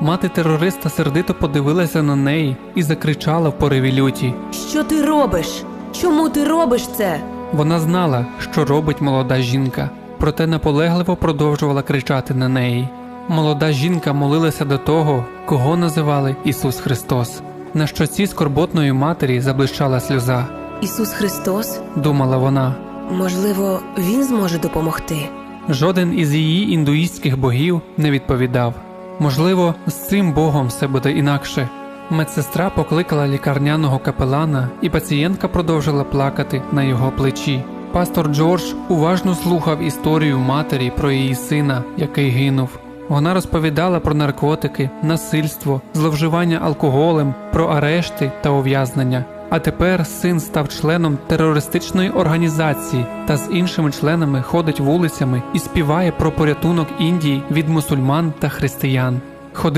Мати терориста сердито подивилася на неї і закричала в пориві люті. Що ти робиш? Чому ти робиш це? Вона знала, що робить молода жінка, проте наполегливо продовжувала кричати на неї. Молода жінка молилася до того, кого називали Ісус Христос. На щоці скорботної матері заблищала сльоза. Ісус Христос? Думала вона. Можливо, Він зможе допомогти. Жоден із її індуїстських богів не відповідав. Можливо, з цим богом все буде інакше. Медсестра покликала лікарняного капелана, і пацієнтка продовжила плакати на його плечі. Пастор Джордж уважно слухав історію матері про її сина, який гинув. Вона розповідала про наркотики, насильство, зловживання алкоголем, про арешти та ув'язнення. А тепер син став членом терористичної організації та з іншими членами ходить вулицями і співає про порятунок Індії від мусульман та християн. Ходили